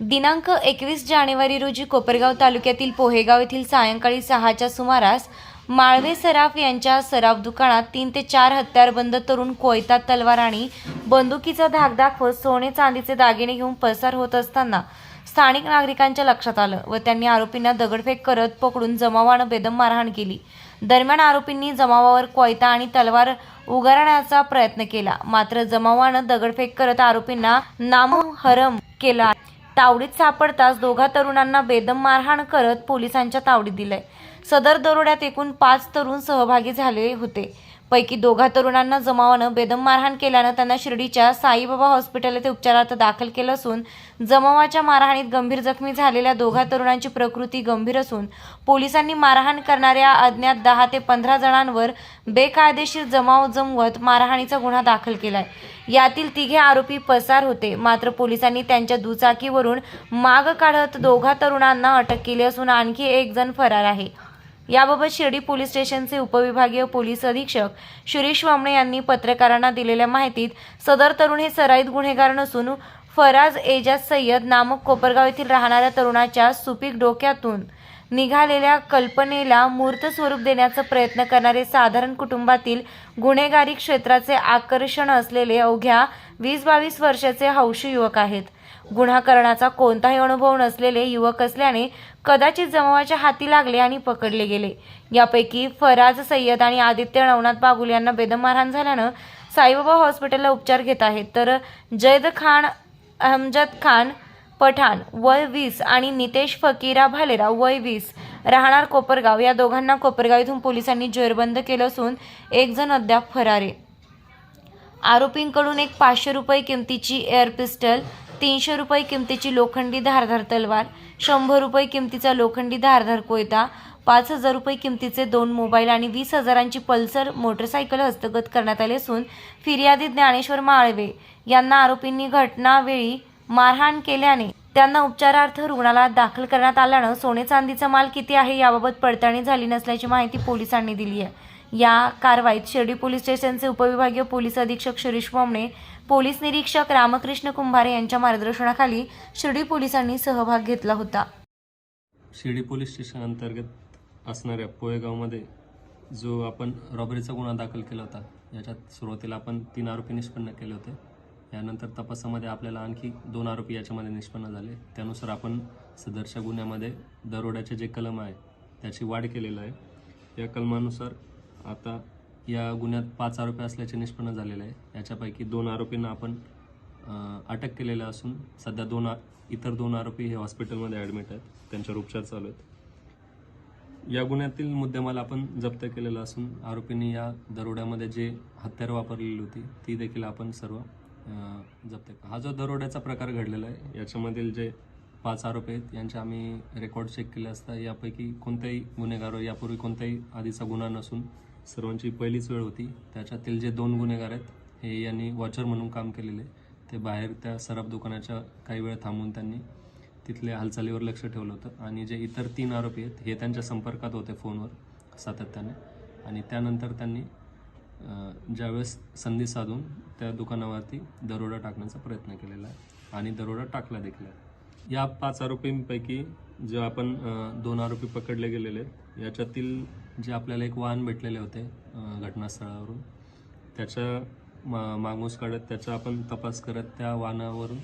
दिनांक एकवीस जानेवारी रोजी कोपरगाव तालुक्यातील पोहेगाव येथील सायंकाळी सहाच्या सुमारास माळवे सराफ यांच्या सराफ दुकानात तीन ते चार हत्यारबंद तरुण कोयता तलवार आणि बंदुकीचा धाक दाखवत सोने चांदीचे दागिने घेऊन पसार होत असताना स्थानिक नागरिकांच्या लक्षात आलं व त्यांनी आरोपींना दगडफेक करत पकडून जमावानं बेदम मारहाण केली. दरम्यान आरोपींनी जमावावर कोयता आणि तलवार उगारण्याचा प्रयत्न केला. मात्र जमावानं दगडफेक करत आरोपींना नामहरम केला. तावडीत सापडताच दोघा तरुणांना बेदम मारहाण करत पोलिसांच्या तावडीत दिलंय. सदर दरोड्यात एकूण पाच तरुण सहभागी झाले होते. पैकी दोघा तरुणांना जमावानं बेदम मारहाण केल्यानं त्यांना शिर्डीच्या साईबाबा हॉस्पिटल येथे उपचारार्थ दाखल केलं असून जमावाच्या मारहाणीत गंभीर जखमी झालेल्या दोघा तरुणांची प्रकृती गंभीर असून पोलिसांनी मारहाण करणाऱ्या अज्ञात दहा ते पंधरा जणांवर बेकायदेशीर जमाव जमवत मारहाणीचा गुन्हा दाखल केलाय. यातील तिघे आरोपी पसार होते. मात्र पोलिसांनी त्यांच्या दुचाकीवरून माग काढत दोघा तरुणांना अटक केली असून आणखी एक जण फरार आहे. याबाबत शिर्डी पोलीस स्टेशनचे उपविभागीय पोलीस अधीक्षक शिरीष वामणे यांनी पत्रकारांना दिलेल्या माहितीत सदर तरुण हे सराईत गुन्हेगार नसून फराज एजाज सय्यद नामक कोपरगाव येथील राहणाऱ्या तरुणाच्या सुपीक डोक्यातून निघालेल्या कल्पनेला मूर्त स्वरूप देण्याचा प्रयत्न करणारे साधारण कुटुंबातील गुन्हेगारी क्षेत्राचे आकर्षण असलेले अवघ्या वीस बावीस वर्षाचे हौशी युवक आहेत. गुन्हा करण्याचा कोणताही अनुभव नसलेले युवक असल्याने कदाचित जमावाच्या हाती लागले आणि पकडले गेले. यापैकी फराज सय्यद आणि आदित्य नवनाथ बागुल यांना बेदम मारहाण झाल्यानं साईबाबा हॉस्पिटलला उपचार घेत आहेत. तर जैद खान अहमजद खान पठाण वय वीस आणि नितेश फकीरा भालेरा वय वीस राहणार कोपरगाव या दोघांना कोपरगाव इथून पोलिसांनी जेरबंद केलं असून एक जण अद्याप फरारे आरोपींकडून एक पाचशे रुपये किमतीची एअर पिस्टल तीनशे रुपये किमतीची लोखंडी धारधार तलवार शंभर रुपये किमतीचा लोखंडी धारधार कोयता पाच हजार रुपये किमतीचे दोन मोबाईल आणि वीस हजारांची पल्सर मोटरसायकल हस्तगत करण्यात आली असून फिर्यादी ज्ञानेश्वर माळवे यांना आरोपींनी घटनावेळी मारहाण केल्याने त्यांना उपचारार्थ रुग्णालयात दाखल करण्यात आल्यानं सोने चांदीचा माल किती आहे याबाबत पडताळणी झाली नसल्याची माहिती पोलिसांनी दिली आहे. या कारवाईत शिर्डी पोलीस स्टेशनचे उपविभागीय पोलीस अधीक्षक शिरीष बोमणे पोलीस निरीक्षक रामकृष्ण कुंभारे यांच्या मार्गदर्शनाखाली शिर्डी पोलिसांनी सहभाग घेतला होता. शिर्डी पोलीस स्टेशन अंतर्गत असणाऱ्या पोयगावमध्ये जो आपण रॉबरीचा गुन्हा दाखल केला होता याच्यात सुरुवातीला आपण तीन आरोपी निष्पन्न केले होते. यानंतर तपासामध्ये आपल्याला आणखी दोन आरोपी याच्यामध्ये निष्पन्न झाले. त्यानुसार आपण सदरच्या गुन्ह्यामध्ये दरोड्याचे जे कलम आहे त्याची वाढ केलेलं आहे. या कलमानुसार आता या गुन्ह्यात पाच आरोपी असल्याचे निष्पन्न झालेले आहे. याच्यापैकी दोन आरोपींना आपण अटक केलेलं असून सध्या दोन इतर दोन आरोपी हे हॉस्पिटलमध्ये ॲडमिट आहेत. त्यांच्यावर उपचार चालू आहेत. या गुन्ह्यातील मुद्देमाल आपण जप्त केलेला असून आरोपींनी या दरोड्यामध्ये जे हत्यारं वापरलेली होती ती देखील आपण सर्व जप्त हा जो दरोड्याचा प्रकार घडलेला आहे याच्यामधील जे पाच आरोपी आहेत यांचे आम्ही रेकॉर्ड चेक केले असता यापैकी कोणत्याही गुन्हेगार यापूर्वी कोणताही आधीचा गुन्हा नसून सर्वांची पहिलीच वेळ होती. त्याच्यातील जे दोन गुन्हेगार आहेत हे यांनी वॉचर म्हणून काम केलेले ते बाहेर त्या सराफ दुकानाच्या काही वेळ थांबून त्यांनी तिथल्या हालचालीवर लक्ष ठेवलं होतं. आणि जे इतर तीन आरोपी आहेत हे त्यांच्या संपर्कात होते फोनवर सातत्याने. आणि त्यानंतर त्यांनी ज्यावेळेस संधी साधून त्या दुकानावरती दरोडा टाकण्याचा प्रयत्न केलेला आहे. आणि दरोडा टाकला देखील आहे. या पाच आरोपींपैकी जे आपण दोन आरोपी पकडले गेलेले आहेत याच्यातील जे आपल्याला एक वाहन भेटलेले होते घटनास्थळावरून त्याच्या मा मागूस काढत त्याचा आपण तपास करत त्या वाहनावरून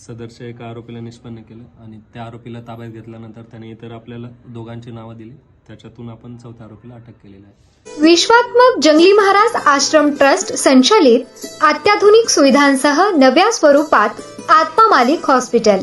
सदरच्या एका आरोपीला निष्पन्न केलं आणि त्या आरोपीला ताब्यात घेतल्यानंतर त्याने इतर आपल्याला दोघांची नावं दिली. त्याच्यातून आपण चौथ्या आरोपीला अटक केलेली आहे. विश्वात्मक जंगली महाराज आश्रम ट्रस्ट संचालित अत्याधुनिक सुविधांसह नव्या स्वरूपात आत्मा मालिक हॉस्पिटल.